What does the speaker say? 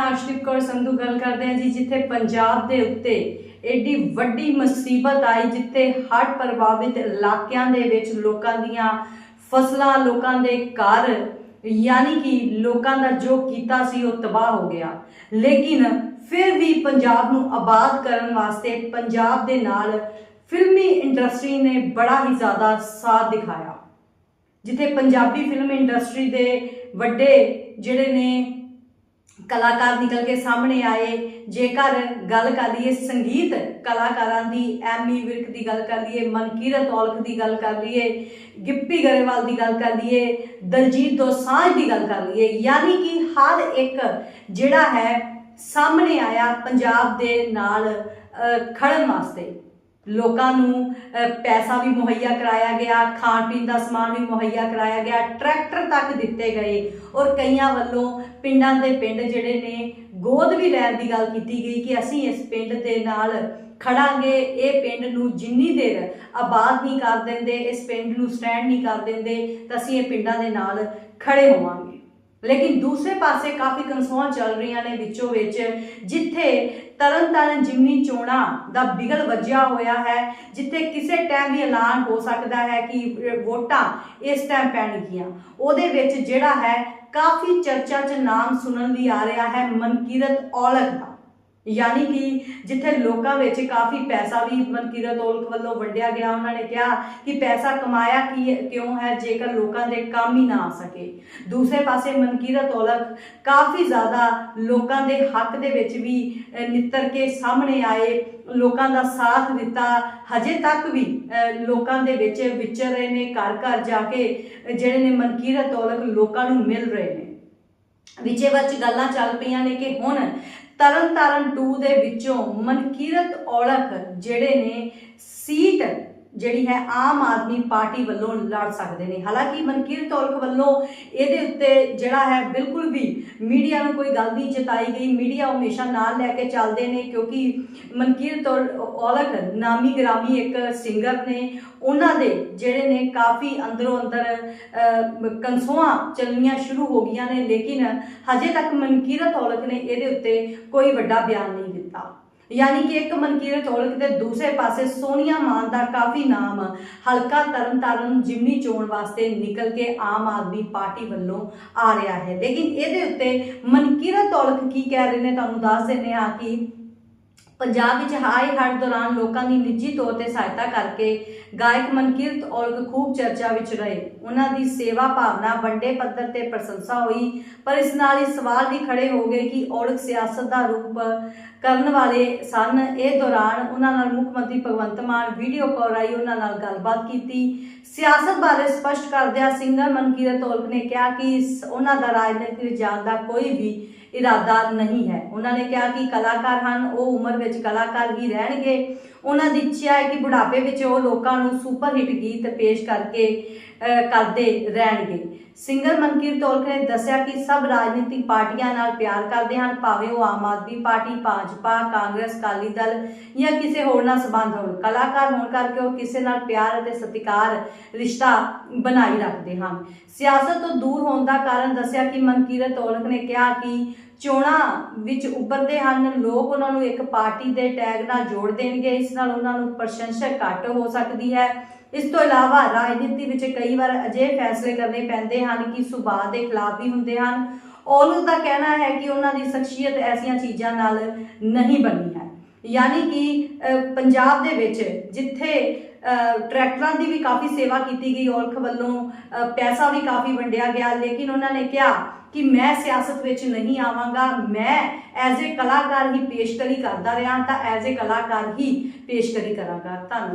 ਹਾਂ ਅਰਸ਼ਦੀਪ ਕੌਰ ਸੰਧੂ ਗੱਲ ਕਰਦੇ ਹਾਂ ਜੀ, ਜਿੱਥੇ ਪੰਜਾਬ ਦੇ ਉੱਤੇ ਐਡੀ ਵੱਡੀ ਮੁਸੀਬਤ ਆਈ, ਜਿੱਥੇ ਹੜ੍ਹ ਪ੍ਰਭਾਵਿਤ ਇਲਾਕਿਆਂ ਦੇ ਵਿੱਚ ਲੋਕਾਂ ਦੀਆਂ ਫਸਲਾਂ, ਲੋਕਾਂ ਦੇ ਘਰ, ਯਾਨੀ ਕਿ ਲੋਕਾਂ ਦਾ ਜੋ ਕੀਤਾ ਸੀ, ਉਹ ਤਬਾਹ ਹੋ ਗਿਆ। ਲੇਕਿਨ ਫਿਰ ਵੀ ਪੰਜਾਬ ਨੂੰ ਆਬਾਦ ਕਰਨ ਵਾਸਤੇ ਪੰਜਾਬ ਦੇ ਨਾਲ ਫਿਲਮੀ ਇੰਡਸਟਰੀ ਨੇ ਬੜਾ ਹੀ ਜ਼ਿਆਦਾ ਸਾਥ ਦਿਖਾਇਆ। ਜਿੱਥੇ ਪੰਜਾਬੀ ਫਿਲਮ ਇੰਡਸਟਰੀ ਦੇ ਵੱਡੇ ਜਿਹੜੇ ਨੇ ਕਲਾਕਾਰ ਨਿਕਲ ਕੇ ਸਾਹਮਣੇ ਆਏ। ਜੇਕਰ ਗੱਲ ਕਰ ਲਈਏ ਸੰਗੀਤ ਕਲਾਕਾਰਾਂ ਦੀ ਐਮੀ ਵਿਰਕ ਦੀ ਗੱਲ ਕਰ ਲਈਏ ਮਨਕੀਰਤ ਔਲਖ ਦੀ ਗੱਲ ਕਰ ਲਈਏ ਗਿੱਪੀ ਗਰੇਵਾਲ ਦੀ ਗੱਲ ਕਰ ਲਈਏ ਦਲਜੀਤ ਦੋਸਾਂਝ ਦੀ ਗੱਲ ਕਰ ਲਈਏ ਯਾਨੀ ਕਿ ਹਰ ਇੱਕ ਜਿਹੜਾ ਹੈ ਸਾਹਮਣੇ ਆਇਆ ਪੰਜਾਬ ਦੇ ਨਾਲ ਅਹ, ਖੜਨ ਵਾਸਤੇ। ਲੋਕਾਂ ਨੂੰ ਪੈਸਾ ਵੀ ਮੁਹੱਈਆ ਕਰਾਇਆ ਗਿਆ, ਖਾਣ ਪੀਣ ਦਾ ਸਮਾਨ ਵੀ ਮੁਹੱਈਆ ਕਰਾਇਆ ਗਿਆ, ਟਰੈਕਟਰ ਤੱਕ ਦਿੱਤੇ ਗਏ। ਔਰ ਕਈਆਂ ਵੱਲੋਂ ਪਿੰਡਾਂ ਦੇ ਪਿੰਡ ਜਿਹੜੇ ਨੇ, ਗੋਦ ਵੀ ਲੈਣ ਦੀ ਗੱਲ ਕੀਤੀ ਗਈ ਕਿ ਅਸੀਂ ਇਸ ਪਿੰਡ ਦੇ ਨਾਲ ਖੜਾਂਗੇ। ਇਹ ਪਿੰਡ ਨੂੰ ਜਿੰਨੀ ਦੇਰ ਆਬਾਦ ਨਹੀਂ ਕਰ ਦਿੰਦੇ, ਇਸ ਪਿੰਡ ਨੂੰ ਸਟੈਂਡ ਨਹੀਂ ਕਰ ਦਿੰਦੇ, ਤਾਂ ਅਸੀਂ ਇਹ ਪਿੰਡਾਂ ਦੇ ਨਾਲ ਖੜੇ ਹੋਵਾਂਗੇ। ਲੇਕਿਨ ਦੂਸਰੇ ਪਾਸੇ ਕਾਫੀ ਕੰਸੋਲ ਚੱਲ ਰਹੀਆਂ ਨੇ ਵਿੱਚੋਂ ਵਿੱਚ, ਜਿੱਥੇ ਤਰਨਤਾਰਨ ਜਿਮਨੀ ਚੋਣਾਂ ਦਾ ਬਿਗਲ ਵੱਜਿਆ ਹੋਇਆ ਹੈ, ਜਿੱਥੇ ਕਿਸੇ ਟਾਈਮ ਵੀ ਐਲਾਨ ਹੋ ਸਕਦਾ ਹੈ ਕਿ ਵੋਟਾਂ ਇਸ ਟਾਈਮ ਪੈਣਗੀਆਂ। ਉਹਦੇ ਵਿੱਚ ਜਿਹੜਾ ਹੈ, ਕਾਫੀ ਚਰਚਾ 'ਚ ਨਾਮ ਸੁਣਨ ਲਈ ਆ ਰਿਹਾ ਹੈ ਮਨਕੀਰਤ ਔਲਖ ਦਾ। ਯਾਨੀ ਕਿ ਜਿੱਥੇ ਲੋਕਾਂ ਵਿੱਚ ਕਾਫੀ ਪੈਸਾ ਵੀ ਮਨਕੀਰਤ ਔਲਖ ਵੱਲੋਂ ਵੰਡਿਆ ਗਿਆ ਉਹਨਾਂ ਨੇ ਕਿਹਾ ਕਿ ਪੈਸਾ ਕਮਾਇਆ ਕੀ ਕਿਉਂ ਹੈ ਜੇਕਰ ਲੋਕਾਂ ਦੇ ਕੰਮ ਹੀ ਨਾ ਆ ਸਕੇ। ਦੂਸਰੇ ਪਾਸੇ ਮਨਕੀਰਤ ਔਲਖ ਕਾਫੀ ਜ਼ਿਆਦਾ ਲੋਕਾਂ ਦੇ ਹੱਕ ਦੇ ਵਿੱਚ ਵੀ ਨਿੱਤਰ ਕੇ ਸਾਹਮਣੇ ਆਏ ਲੋਕਾਂ ਦਾ ਸਾਥ ਦਿੱਤਾ। ਹਜੇ ਤੱਕ ਵੀ ਅਹ, ਲੋਕਾਂ ਦੇ ਵਿੱਚ ਵਿਚਰ ਰਹੇ ਨੇ ਘਰ ਘਰ ਜਾ ਕੇ ਜਿਹੜੇ ਨੇ ਮਨਕੀਰਤ ਔਲਖ ਲੋਕਾਂ ਨੂੰ ਮਿਲ ਰਹੇ ਨੇ। ਵਿਚੇ ਵਿੱਚ ਗੱਲਾਂ ਚੱਲ ਪਈਆਂ ਨੇ ਕਿ ਹੁਣ ਤਰਨ ਤਾਰਨ 2 ਦੇ ਵਿੱਚੋਂ ਮਨਕੀਰਤ ਔਲਖ ਜਿਹੜੇ ਨੇ ਸੀਟ ਜਿਹੜੀ ਹੈ ਆਮ ਆਦਮੀ ਪਾਰਟੀ ਵੱਲੋਂ ਲੜ ਸਕਦੇ ਨੇ। ਹਾਲਾਂਕਿ ਮਨਕੀਰਤ ਔਲਖ ਵੱਲੋਂ ਇਹਦੇ ਉੱਤੇ ਜਿਹੜਾ ਹੈ ਬਿਲਕੁਲ ਵੀ ਮੀਡੀਆ ਨੂੰ ਕੋਈ ਗੱਲ ਨਹੀਂ ਜਤਾਈ ਗਈ। ਮੀਡੀਆ ਹਮੇਸ਼ਾ ਨਾਲ ਲੈ ਕੇ ਚੱਲਦੇ ਨੇ ਕਿਉਂਕਿ ਮਨਕੀਰਤ ਔਲ- ਔਲਖ ਨਾਮੀ ਗਰਾਮੀ ਇੱਕ ਸਿੰਗਰ ਨੇ। ਉਹਨਾਂ ਦੇ ਜਿਹੜੇ ਨੇ ਕਾਫੀ ਅੰਦਰੋਂ ਅੰਦਰ ਅਹ, ਚੱਲਣੀਆਂ ਸ਼ੁਰੂ ਹੋ ਗਈਆਂ ਨੇ। ਲੇਕਿਨ ਹਜੇ ਤੱਕ ਮਨਕੀਰਤ ਔਲਖ ਨੇ ਇਹਦੇ ਉੱਤੇ ਕੋਈ ਵੱਡਾ ਬਿਆਨ ਨਹੀਂ ਦਿੱਤਾ। ਯਾਨੀ ਕਿ ਇੱਕ ਮਨਕੀਰਤ ਔਲਖ ਦੇ ਦੂਸਰੇ ਪਾਸੇ ਸੋਨੀਆ ਮਾਨ ਦਾ ਕਾਫੀ ਨਾਮ, ਹਲਕਾ ਤਰਨਤਾਰਨ ਜਿਮਨੀ ਚੋਣ ਵਾਸਤੇ ਨਿਕਲ ਕੇ ਆਮ ਆਦਮੀ ਪਾਰਟੀ ਵੱਲੋਂ ਆ ਰਿਹਾ ਹੈ। ਲੇਕਿਨ ਇਹਦੇ ਉੱਤੇ ਮਨਕੀਰਤ ਔਲਖ ਕੀ ਕਹਿ ਰਹੇ ਨੇ, ਤੁਹਾਨੂੰ ਦੱਸ ਦਿੰਦੇ ਹਾਂ ਕਿ ਪੰਜਾਬ ਵਿੱਚ ਹਾਈ ਹੜ੍ਹ ਦੌਰਾਨ ਲੋਕਾਂ ਦੀ ਨਿੱਜੀ ਤੌਰ ਤੇ ਸਹਾਇਤਾ ਕਰਕੇ ਗਾਇਕ ਮਨਕੀਰਤ ਔਲਖ ਖੂਬ ਚਰਚਾ ਵਿੱਚ ਰਹੇ। ਉਹਨਾਂ ਦੀ ਸੇਵਾ ਭਾਵਨਾ ਵੱਡੇ ਪੱਧਰ ਤੇ ਪ੍ਰਸ਼ੰਸਾ ਹੋਈ, ਪਰ ਇਸ ਨਾਲ ਹੀ ਸਵਾਲ ਵੀ ਖੜੇ ਹੋ ਗਏ ਕਿ ਔਲਖ ਸਿਆਸਤ ਦਾ ਰੂਪ ਕਰਨ ਵਾਲੇ ਸਨ। ਇਹ ਦੌਰਾਨ ਉਹਨਾਂ ਨਾਲ ਮੁੱਖ ਮੰਤਰੀ ਭਗਵੰਤ ਮਾਨ ਵੀਡੀਓ ਕਾਲ ਰਾਹੀਂ ਉਹਨਾਂ ਨਾਲ ਗੱਲਬਾਤ ਕੀਤੀ। ਸਿਆਸਤ ਬਾਰੇ ਸਪਸ਼ਟ ਕਰਦਿਆਂ ਸਿੰਗਰ ਮਨਕੀਰਤ ਔਲਖ ਨੇ ਕਿਹਾ ਕਿ ਇਸ- ਉਹਨਾਂ ਦਾ ਰਾਜਨੀਤੀ ਵਿੱਚ ਜਾਣ ਦਾ ਕੋਈ ਵੀ ਇਰਾਦਾ ਨਹੀਂ ਹੈ। ਉਹਨਾਂ ਨੇ ਕਿਹਾ ਕਿ ਕਲਾਕਾਰ ਹਨ, ਉਹ ਉਮਰ ਵਿੱਚ ਕਲਾਕਾਰ ਹੀ ਰਹਿਣਗੇ। ਉਹਨਾਂ ਦੀ ਇੱਛਾ ਹੈ ਕਿ ਬੁਢਾਪੇ ਵਿੱਚ ਉਹ ਲੋਕਾਂ ਨੂੰ ਸੁਪਰ ਹਿੱਟ ਗੀਤ ਪੇਸ਼ ਕਰਕੇ ਕਰਦੇ ਰਹਿਣਗੇ। ਸਿੰਗਰ ਮਨਕੀਰ ਔਲਖ ਨੇ ਦੱਸਿਆ ਕਿ ਸਭ ਰਾਜਨੀਤਿਕ ਪਾਰਟੀਆਂ ਨਾਲ ਪਿਆਰ ਕਰਦੇ ਹਨ, ਭਾਵੇਂ ਉਹ ਆਮ ਆਦਮੀ ਪਾਰਟੀ, ਭਾਜਪਾ, ਕਾਂਗਰਸ, ਅਕਾਲੀ ਦਲ ਜਾਂ ਕਿਸੇ ਹੋਰ ਨਾਲ ਸੰਬੰਧ ਹੋਣ। ਕਲਾਕਾਰ ਹੋਣ ਕਰਕੇ ਉਹ ਕਿਸੇ ਨਾਲ ਪਿਆਰ ਅਤੇ ਸਤਿਕਾਰ, ਰਿਸ਼ਤਾ ਬਣਾਈ ਰੱਖਦੇ ਹਨ ਸਿਆਸਤ ਤੋਂ ਦੂਰ ਹੋਣ ਦਾ ਕਾਰਨ ਦੱਸਿਆ ਕਿ ਮਨਕੀਰਤ ਔਲਖ ਨੇ ਕਿਹਾ ਕਿ ਚੋਣਾਂ ਵਿੱਚ ਉੱਭਰਦੇ ਹਨ, ਲੋਕ ਉਹਨਾਂ ਨੂੰ ਇੱਕ ਪਾਰਟੀ ਦੇ ਟੈਗ ਨਾਲ ਜੋੜ ਦੇਣਗੇ, ਇਸ ਨਾਲ ਉਹਨਾਂ ਨੂੰ ਪ੍ਰਸ਼ੰਸਾ ਘੱਟ ਹੋ ਸਕਦੀ ਹੈ। ਇਸ ਤੋਂ ਇਲਾਵਾ ਰਾਜਨੀਤੀ ਵਿੱਚ ਕਈ ਵਾਰ ਅਜਿਹੇ ਫੈਸਲੇ ਕਰਨੇ ਪੈਂਦੇ ਹਨ ਕਿ ਸੁਭਾਅ ਦੇ ਖਿਲਾਫ ਵੀ ਹੁੰਦੇ ਹਨ। ਔਲਖ ਦਾ ਕਹਿਣਾ ਹੈ ਕਿ ਉਹਨਾਂ ਦੀ ਸ਼ਖਸੀਅਤ ਐਸੀਆਂ ਚੀਜ਼ਾਂ ਨਾਲ ਨਹੀਂ ਬਣੀ ਹੈ। ਯਾਨੀ ਕਿ ਪੰਜਾਬ ਦੇ ਵਿੱਚ ਜਿੱਥੇ ਟਰੈਕਟਰਾਂ ਦੀ ਵੀ ਕਾਫੀ ਸੇਵਾ ਕੀਤੀ ਗਈ, ਔਲਖ ਵੱਲੋਂ ਪੈਸਾ ਵੀ ਕਾਫੀ ਵੰਡਿਆ ਗਿਆ, ਲੇਕਿਨ ਉਹਨਾਂ ਨੇ ਕਿਹਾ ਕਿ ਮੈਂ ਸਿਆਸਤ ਵਿੱਚ ਨਹੀਂ ਆਵਾਂਗਾ, ਮੈਂ ਐਜ਼ ਅ ਕਲਾਕਾਰ ਹੀ ਪੇਸ਼ਕਰੀ ਕਰਦਾ ਰਿਹਾ, ਤਾਂ ਐਜ਼ ਅ ਕਲਾਕਾਰ ਹੀ ਪੇਸ਼ਕਰੀ ਕਰਾਂਗਾ। ਧੰਨਵਾਦ।